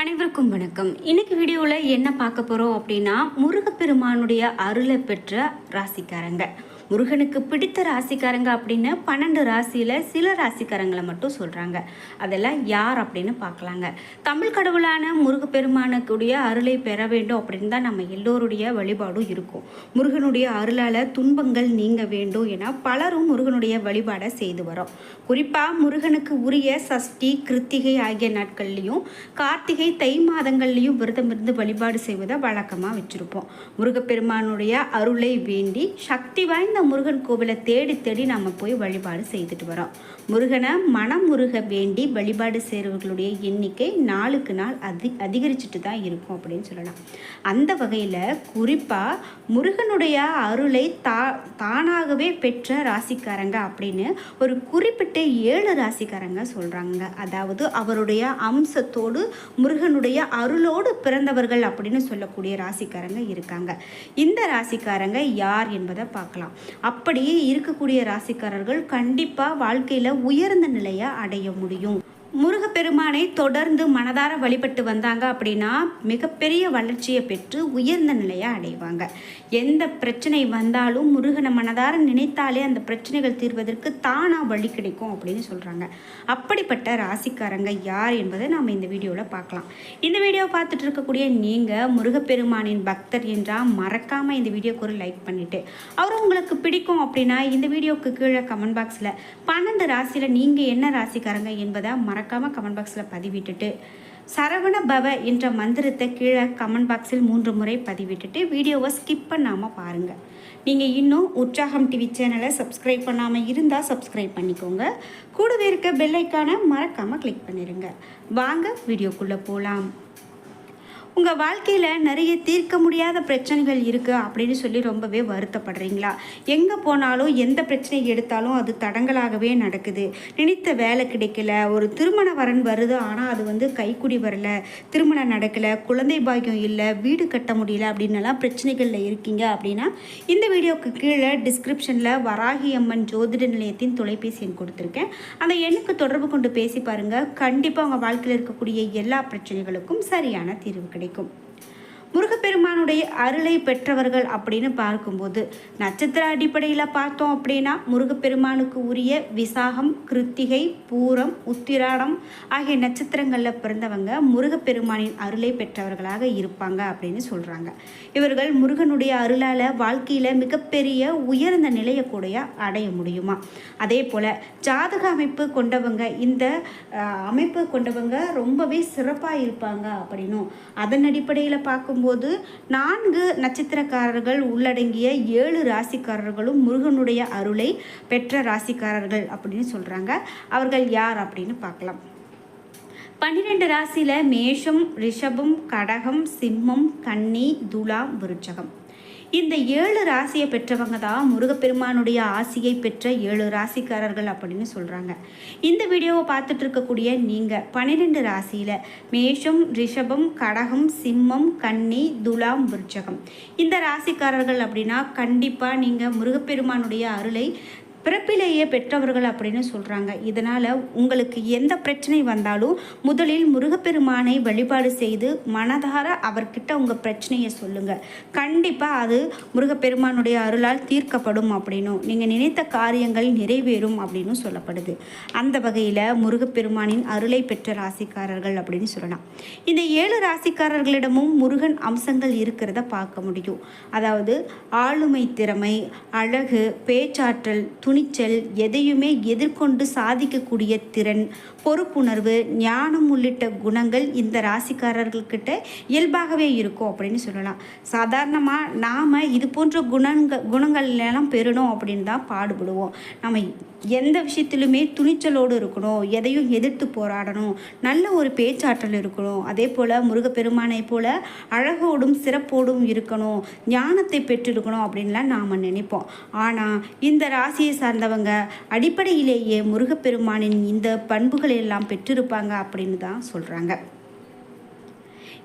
அனைவருக்கும் வணக்கம். இன்னைக்கு வீடியோவில் என்ன பார்க்க போகிறோம் அப்படின்னா முருகப்பெருமானுடைய அருளை பெற்ற ராசிக்காரங்க. முருகனுக்கு பிடித்த ராசிக்காரங்க அப்படின்னு பன்னெண்டு ராசியில் சில ராசிக்காரங்களை மட்டும் சொல்கிறாங்க அதெல்லாம் யார் அப்படின்னு பார்க்கலாங்க. தமிழ் கடவுளான முருகப்பெருமானுக்குடைய அருளை பெற வேண்டும் அப்படின்னு தான் நம்ம எல்லோருடைய வழிபாடும் இருக்கும். முருகனுடைய அருளால் துன்பங்கள் நீங்க வேண்டும் என பலரும் முருகனுடைய வழிபாடை செய்து வரோம். குறிப்பாக முருகனுக்கு உரிய சஷ்டி கிருத்திகை ஆகிய நாட்கள்லையும் கார்த்திகை தை மாதங்கள்லையும் விரதம் இருந்து வழிபாடு செய்வதை வழக்கமாக வச்சுருப்போம். முருகப்பெருமானுடைய அருளை வேண்டி சக்தி வாய்ந்த முருகன் கோவிலை தேடி தேடி நம்ம போய் வழிபாடு செய்துட்டு வரோம். முருகனை மனமுருக வேண்டி வழிபாடு செய்கிறவர்களுடைய எண்ணிக்கை நாளுக்கு நாள் அதி அதிகரிச்சுட்டு தான் இருக்கும் அப்படின்னு சொல்லலாம். அந்த வகையில் குறிப்பாக முருகனுடைய அருளை தா தானாகவே பெற்ற ராசிக்காரங்க அப்படின்னு ஒரு குறிப்பிட்ட ஏழு ராசிக்காரங்க சொல்கிறாங்க அதாவது அவருடைய அம்சத்தோடு முருகனுடைய அருளோடு பிறந்தவர்கள் அப்படின்னு சொல்லக்கூடிய ராசிக்காரங்க இருக்காங்க. இந்த ராசிக்காரங்க யார் என்பதை பார்க்கலாம். அப்படியே இருக்கக்கூடிய ராசிக்காரர்கள் கண்டிப்பாக வாழ்க்கையில் உயர்ந்த நிலையை அடைய முடியும். முருகப்பெருமானை தொடர்ந்து மனதார வழிபட்டு வந்தாங்க அப்படின்னா மிகப்பெரிய வளர்ச்சியை பெற்று உயர்ந்த நிலையை அடைவாங்க. எந்த பிரச்சனை வந்தாலும் முருகனை மனதார நினைத்தாலே அந்த பிரச்சனைகள் தீர்வதற்கு தானாக வழி கிடைக்கும் அப்படின்னு சொல்கிறாங்க அப்படிப்பட்ட ராசிக்காரங்க யார் என்பதை நாம் இந்த வீடியோவில் பார்க்கலாம். இந்த வீடியோவை பார்த்துட்டு இருக்கக்கூடிய நீங்கள் முருகப்பெருமானின் பக்தர் என்றால் மறக்காமல் இந்த வீடியோக்கு ஒரு லைக் பண்ணிவிட்டு அவர் உங்களுக்கு பிடிக்கும் அப்படின்னா இந்த வீடியோக்கு கீழே கமெண்ட் பாக்ஸில் பன்னெண்டு ராசியில் நீங்கள் என்ன ராசிக்காரங்க என்பதை மறக்காமல் கமெண்ட் பாக்ஸில் பதிவிட்டுட்டு சரவண பவ என்ற மந்திரத்தை கீழே கமெண்ட் பாக்ஸில் மூன்று முறை பதிவிட்டுட்டு வீடியோவை ஸ்கிப் பண்ணாமல் பாருங்கள் நீங்கள் இன்னும் உற்சாகம் டிவி சேனலை சப்ஸ்கிரைப் பண்ணாமல் இருந்தால் சப்ஸ்கிரைப் பண்ணிக்கோங்க. கூடவே இருக்க பெல்லைக்கான மறக்காமல் கிளிக் பண்ணிடுங்க வாங்க வீடியோக்குள்ளே போகலாம் உங்கள் வாழ்க்கையில் நிறைய தீர்க்க முடியாத பிரச்சனைகள் இருக்குது அப்படின்னு சொல்லி ரொம்பவே வருத்தப்படுறீங்களா? எங்கே போனாலும் எந்த பிரச்சனை எடுத்தாலும் அது தடங்களாகவே நடக்குது. நினைத்த வேலை கிடைக்கல ஒரு திருமண வரன் வருது ஆனால் அது வந்து கைக்குடி வரல திருமணம் நடக்கலை குழந்தை பாக்கியம் இல்லை வீடு கட்ட முடியல அப்படின்னலாம் பிரச்சனைகளில் இருக்கீங்க அப்படின்னா இந்த வீடியோக்கு கீழே டிஸ்கிரிப்ஷனில் வராகி அம்மன் ஜோதிட நிலையத்தின் தொலைபேசி எண் கொடுத்துருக்கேன். அந்த எண்ணுக்கு தொடர்பு கொண்டு பேசி பாருங்கள் கண்டிப்பாக உங்கள் வாழ்க்கையில் இருக்கக்கூடிய எல்லா பிரச்சனைகளுக்கும் சரியான தீர்வு கிடைக்கும். thank முருகப்பெருமானுடைய அருளை பெற்றவர்கள் அப்படின்னு பார்க்கும்போது நட்சத்திர அடிப்படையில் பார்த்தோம் அப்படின்னா முருகப்பெருமானுக்கு உரிய விசாகம் கிருத்திகை பூரம் உத்திராடம் ஆகிய நட்சத்திரங்களில் பிறந்தவங்க முருகப்பெருமானின் அருளை பெற்றவர்களாக இருப்பாங்க அப்படின்னு சொல்கிறாங்க இவர்கள் முருகனுடைய அருளால் வாழ்க்கையில் மிகப்பெரிய உயர்ந்த நிலையை கூட அடைய முடியுமா? அதே போல் ஜாதக அமைப்பு கொண்டவங்க இந்த அமைப்பு கொண்டவங்க ரொம்பவே சிறப்பாக இருப்பாங்க அப்படின்னும் அதன் அடிப்படையில் பார்க்கும்போது நான்கு நட்சத்திரக்காரர்கள் உள்ளடங்கிய ஏழு ராசிக்காரர்களும் முருகனுடைய அருளை பெற்ற ராசிக்காரர்கள் அப்படின்னு சொல்கிறாங்க அவர்கள் யார் அப்படின்னு பார்க்கலாம். பன்னிரெண்டு ராசியில் மேஷம் ரிஷபம் கடகம் சிம்மம் கன்னி துலாம் விருச்சகம். இந்த ஏழு ராசியை பெற்றவங்க தான் முருகப்பெருமானுடைய ஆசியை பெற்ற ஏழு ராசிக்காரர்கள் அப்படின்னு சொல்கிறாங்க இந்த வீடியோவை பார்த்துட்டு இருக்கக்கூடிய நீங்கள் பன்னிரெண்டு ராசியில் மேஷம் ரிஷபம் கடகம் சிம்மம் கன்னி துலாம் விருச்சகம். இந்த ராசிக்காரர்கள் அப்படின்னா கண்டிப்பாக நீங்கள் முருகப்பெருமானுடைய அருளை பிறப்பிலேயே பெற்றவர்கள் அப்படின்னு சொல்கிறாங்க இதனால் உங்களுக்கு எந்த பிரச்சனை வந்தாலும் முதலில் முருகப்பெருமானை வழிபாடு செய்து மனதார அவர்கிட்ட உங்கள் பிரச்சனையை சொல்லுங்கள் கண்டிப்பாக அது முருகப்பெருமானுடைய அருளால் தீர்க்கப்படும் அப்படின்னும் நீங்கள் நினைத்த காரியங்கள் நிறைவேறும் அப்படின்னு சொல்லப்படுது. அந்த வகையில் முருகப்பெருமானின் அருளை பெற்ற ராசிக்காரர்கள் அப்படின்னு சொல்லலாம். இந்த ஏழு ராசிக்காரர்களிடமும் முருகன் அம்சங்கள் இருக்கிறத பார்க்க முடியும். அதாவது ஆளுமை திறமை அழகு பேச்சாற்றல் துணி துணிச்சல் எதையுமே எதிர்கொண்டு சாதிக்கக்கூடிய திறன் பொறுப்புணர்வு ஞானம் உள்ளிட்ட குணங்கள் இந்த ராசிக்காரர்கள்கிட்ட இயல்பாகவே இருக்கும் அப்படின்னு சொல்லலாம். சாதாரணமாக நாம் இது போன்ற குணங்க குணங்கள் எல்லாம் பெறணும் அப்படின்னு தான் பாடுபடுவோம். நம்ம எந்த விஷயத்திலுமே துணிச்சலோடு இருக்கணும் எதையும் எதிர்த்து போராடணும் நல்ல ஒரு பேச்சாற்றல் இருக்கணும். அதே போல் முருகப்பெருமானை போல் அழகோடும் சிறப்போடும் இருக்கணும் ஞானத்தை பெற்றிருக்கணும் அப்படின்லாம் நாம் நினைப்போம். ஆனால் இந்த ராசியை சார்ந்தவங்க அடிப்படையிலேயே முருகப்பெருமானின் இந்த பண்புகளை எல்லாம் பெற்றிருப்பாங்க அப்படின்னு தான் சொல்கிறாங்க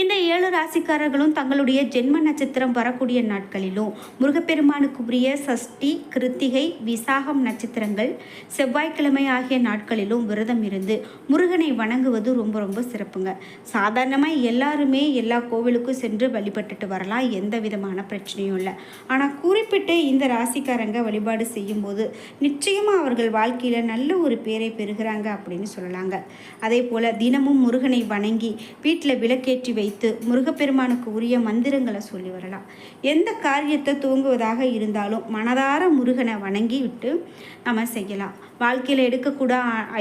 இந்த ஏழு ராசிக்காரர்களும் தங்களுடைய ஜென்ம நட்சத்திரம் வரக்கூடிய நாட்களிலும் முருகப்பெருமானுக்கு உரிய சஷ்டி கிருத்திகை விசாகம் நட்சத்திரங்கள் செவ்வாய்க்கிழமை ஆகிய நாட்களிலும் விரதம் இருந்து முருகனை வணங்குவது ரொம்ப ரொம்ப சிறப்புங்க. சாதாரணமாக எல்லாருமே எல்லா கோவிலுக்கும் சென்று வழிபட்டுட்டு வரலாம் எந்த விதமான பிரச்சனையும் இல்லை. ஆனால் குறிப்பிட்டு இந்த ராசிக்காரங்க வழிபாடு செய்யும்போது நிச்சயமாக அவர்கள் வாழ்க்கையில் நல்ல ஒரு பேரை பெறுகிறாங்க அப்படின்னு சொல்லலாங்க. அதே போல் தினமும் முருகனை வணங்கி வீட்டில் விளக்கேற்றி வைத்து முருகப்பெருமானுக்கு உரிய மந்திரங்களை சொல்லி வரலாம். எந்த காரியத்தை துவங்குவதாக இருந்தாலும் மனதார முருகனை வணங்கி விட்டு நம்ம செய்யலாம். வாழ்க்கையில் எடுக்கக்கூட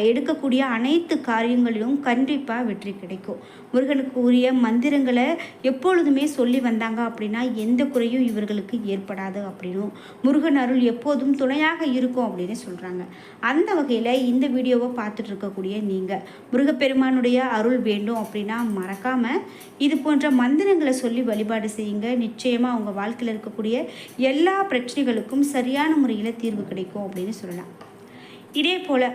எடுக்கக்கூடிய அனைத்து காரியங்களிலும் கண்டிப்பாக வெற்றி கிடைக்கும். முருகனுக்கு உரிய மந்திரங்களை எப்பொழுதுமே சொல்லி வந்தாங்க அப்படின்னா எந்த குறையும் இவர்களுக்கு ஏற்படாது அப்படின்னும் முருகன் அருள் எப்போதும் துணையாக இருக்கும் அப்படின்னு சொல்கிறாங்க அந்த வகையில் இந்த வீடியோவை பார்த்துட்டு இருக்கக்கூடிய நீங்கள் முருகப்பெருமானுடைய அருள் வேண்டும் அப்படின்னா மறக்காமல் இது போன்ற மந்திரங்களை சொல்லி வழிபாடு செய்யுங்க. நிச்சயமாக உங்கள் வாழ்க்கையில் இருக்கக்கூடிய எல்லா பிரச்சனைகளுக்கும் சரியான முறையில் தீர்வு கிடைக்கும் அப்படின்னு சொல்லலாம். இதே போல்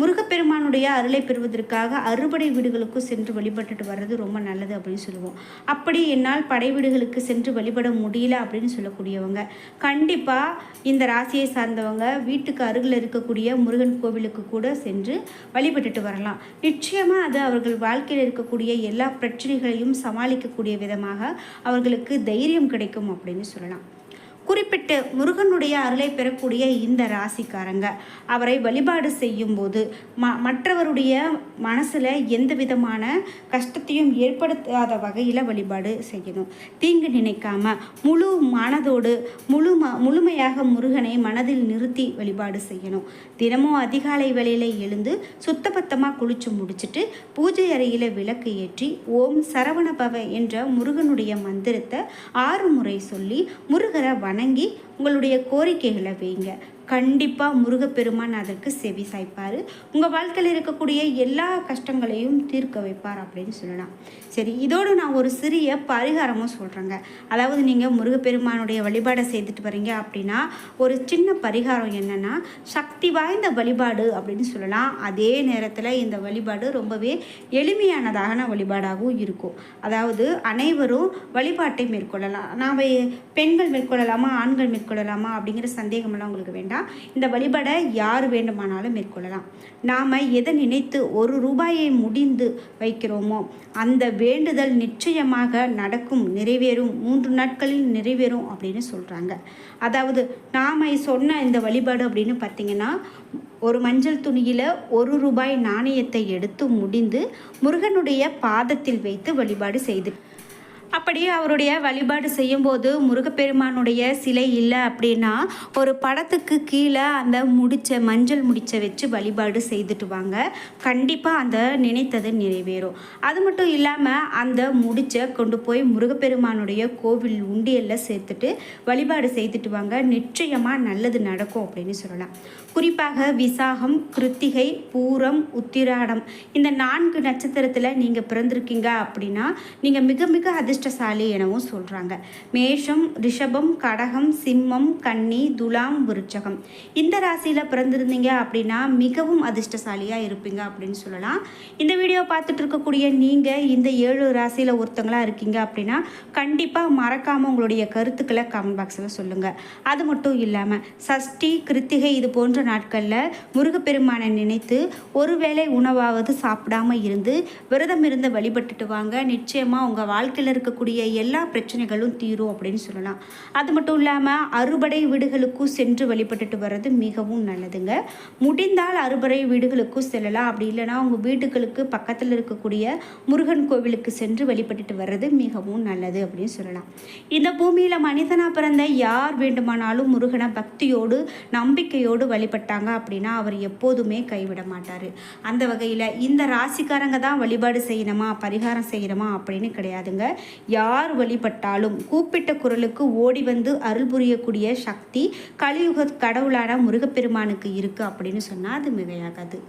முருகப்பெருமானுடைய அருளை பெறுவதற்காக அறுபடை வீடுகளுக்கும் சென்று வழிபட்டுட்டு வர்றது ரொம்ப நல்லது அப்படின்னு சொல்லுவோம். அப்படி என்னால் படை வீடுகளுக்கு சென்று வழிபட முடியல அப்படின்னு சொல்லக்கூடியவங்க. கண்டிப்பாக இந்த ராசியை சார்ந்தவங்க வீட்டுக்கு அருகில் இருக்கக்கூடிய முருகன் கோவிலுக்கு கூட சென்று வழிபட்டுட்டு வரலாம். நிச்சயமாக அது அவர்கள் வாழ்க்கையில் இருக்கக்கூடிய எல்லா பிரச்சனைகளையும் சமாளிக்கக்கூடிய விதமாக அவர்களுக்கு தைரியம் கிடைக்கும் அப்படின்னு சொல்லலாம். குறிப்பிட்டு முருகனுடைய அருளை பெறக்கூடிய இந்த ராசிக்காரங்க. அவரை வழிபாடு செய்யும்போது ம மற்றவருடைய மனசில் எந்த விதமான கஷ்டத்தையும் ஏற்படுத்தாத வகையில் வழிபாடு செய்யணும். தீங்கு நினைக்காம முழு மனதோடு முழு ம முழுமையாக முருகனை மனதில் நிறுத்தி வழிபாடு செய்யணும். தினமும் அதிகாலை வேளையில் எழுந்து சுத்தபத்தமாக குளிச்சு முடிச்சுட்டு பூஜை அறையில் விளக்கு ஏற்றி ஓம் சரவணபவ என்ற முருகனுடைய மந்திரத்தை ஆறு முறை சொல்லி முருகரை வணங்கி உங்களுடைய கோரிக்கைகளை வைங்க. கண்டிப்பாக முருகப்பெருமான் அதற்கு செவி சாய்ப்பார். உங்கள் வாழ்க்கையில் இருக்கக்கூடிய எல்லா கஷ்டங்களையும் தீர்க்க வைப்பார் அப்படின்னு சொல்லலாம். சரி இதோடு நான் ஒரு சிறிய பரிகாரமும் சொல்கிறேங்க அதாவது நீங்கள் முருகப்பெருமானுடைய வழிபாடை செய்துட்டு வரீங்க அப்படின்னா ஒரு சின்ன பரிகாரம் என்னென்னா சக்தி வாய்ந்த வழிபாடு அப்படின்னு சொல்லலாம். அதே நேரத்தில் இந்த வழிபாடு ரொம்பவே எளிமையானதான வழிபாடாகவும் இருக்கும். அதாவது அனைவரும் வழிபாட்டை மேற்கொள்ளலாம். நாம் பெண்கள் மேற்கொள்ளலாமா ஆண்கள் மேற்கொள்ளலாமா அப்படிங்கிற சந்தேகமெல்லாம் உங்களுக்கு வேண்டாம். இந்த வழிபாடை யார் வேண்டுமானாலும் மேற்கொள்ளலாம். நாம் எதை நினைத்து ஒரு ரூபாயை முடிந்து வைக்கிறோமோ அந்த வேண்டுதல் நிச்சயமாக நடக்கும் நிறைவேறும் மூன்று நாட்களில் நிறைவேறும் அப்படின்னு சொல்கிறாங்க அதாவது நாம் சொன்ன இந்த வழிபாடு அப்படின்னு பார்த்திங்கன்னா ஒரு மஞ்சள் துணியில் ஒரு ரூபாய் நாணயத்தை எடுத்து முடிந்து முருகனுடைய பாதத்தில் வைத்து வழிபாடு செய்து அப்படியே அவருடைய வழிபாடு செய்யும்போது முருகப்பெருமானுடைய சிலை இல்லை அப்படின்னா ஒரு படத்துக்கு கீழே அந்த முடிச்ச மஞ்சள் முடிச்ச வச்சு வழிபாடு செய்துட்டு வாங்க. கண்டிப்பாக அந்த நினைத்தது நிறைவேறும். அது மட்டும் இல்லாமல் அந்த முடிச்ச கொண்டு போய் முருகப்பெருமானுடைய கோவில் உண்டியலில் சேர்த்துட்டு வழிபாடு செய்துட்டு வாங்க. நிச்சயமாக நல்லது நடக்கும் அப்படின்னு சொல்லலாம். குறிப்பாக விசாகம் கிருத்திகை பூரம் உத்திராடம் இந்த நான்கு நட்சத்திரத்தில் நீங்கள் பிறந்திருக்கீங்க அப்படின்னா நீங்கள் மிக மிக அதிர்ஷ்ட அதிர்ஷ்டசாலி எனவும் சொல்கிறாங்க மேஷம் ரிஷபம் கடகம் சிம்மம் கன்னி துலாம் விருச்சகம். இந்த ராசியில் பிறந்திருந்தீங்க அப்படின்னா மிகவும் அதிர்ஷ்டசாலியாக இருப்பீங்க அப்படின்னு சொல்லலாம். இந்த வீடியோ பார்த்துட்டு இருக்கக்கூடிய நீங்கள் இந்த ஏழு ராசியில் ஒருத்தங்களாக இருக்கீங்க அப்படின்னா கண்டிப்பாக மறக்காமல் உங்களுடைய கருத்துக்களை கமெண்ட் பாக்ஸில் சொல்லுங்கள் அது மட்டும் இல்லாமல் சஷ்டி கிருத்திகை இது போன்ற நாட்களில் முருகப்பெருமானை நினைத்து ஒருவேளை உணவாவது சாப்பிடாம இருந்து விரதம் இருந்து வழிபட்டுட்டு வாங்க. நிச்சயமாக உங்கள் வாழ்க்கையில் இருக்க இருக்கக்கூடிய எல்லா பிரச்சனைகளும் தீரும் அப்படின்னு சொல்லலாம். அது மட்டும் இல்லாமல் அறுபடை வீடுகளுக்கும் சென்று வழிபட்டுட்டு வர்றது மிகவும் நல்லதுங்க. முடிந்தால் அறுபடை வீடுகளுக்கும் செல்லலாம். அப்படி இல்லைனா உங்கள் வீடுகளுக்கு பக்கத்தில் இருக்கக்கூடிய முருகன் கோவிலுக்கு சென்று வழிபட்டுட்டு வர்றது மிகவும் நல்லது அப்படின்னு சொல்லலாம். இந்த பூமியில் மனிதனாக பிறந்த யார் வேண்டுமானாலும் முருகனை பக்தியோடு நம்பிக்கையோடு வழிபட்டாங்க அப்படின்னா அவர் எப்போதுமே கைவிட மாட்டார். அந்த வகையில் இந்த ராசிக்காரங்க தான் வழிபாடு செய்யணுமா பரிகாரம் செய்யணுமா அப்படின்னு கிடையாதுங்க. யார் வழிபட்டாலும் கூப்பிட்ட குரலுக்கு ஓடி வந்து அருள் புரியக்கூடிய சக்தி கலியுக கடவுளான முருகப்பெருமானுக்கு இருக்குது அப்படின்னு சொன்னால் அது மிகையாகாது.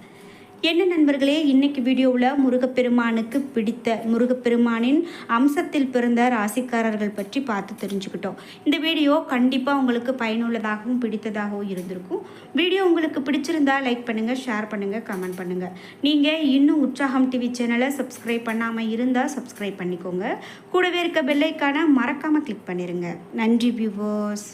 என்ன நண்பர்களே இன்னைக்கு வீடியோவில் முருகப்பெருமானுக்கு பிடித்த முருகப்பெருமானின் அம்சத்தில் பிறந்த ராசிக்காரர்கள் பற்றி பார்த்து தெரிஞ்சுக்கிட்டோம். இந்த வீடியோ கண்டிப்பாக உங்களுக்கு பயனுள்ளதாகவும் பிடித்ததாகவும் இருந்திருக்கும். வீடியோ உங்களுக்கு பிடிச்சிருந்தா லைக் பண்ணுங்கள் ஷேர் பண்ணுங்கள் கமெண்ட் பண்ணுங்கள் நீங்கள் இன்னும் உற்சாகம் டிவி சேனலை சப்ஸ்கிரைப் பண்ணாமல் இருந்தால் சப்ஸ்கிரைப் பண்ணிக்கோங்க. கூடவே இருக்க பெல்லைக்கான மறக்காமல் கிளிக் பண்ணிடுங்க நன்றி வியூவர்ஸ்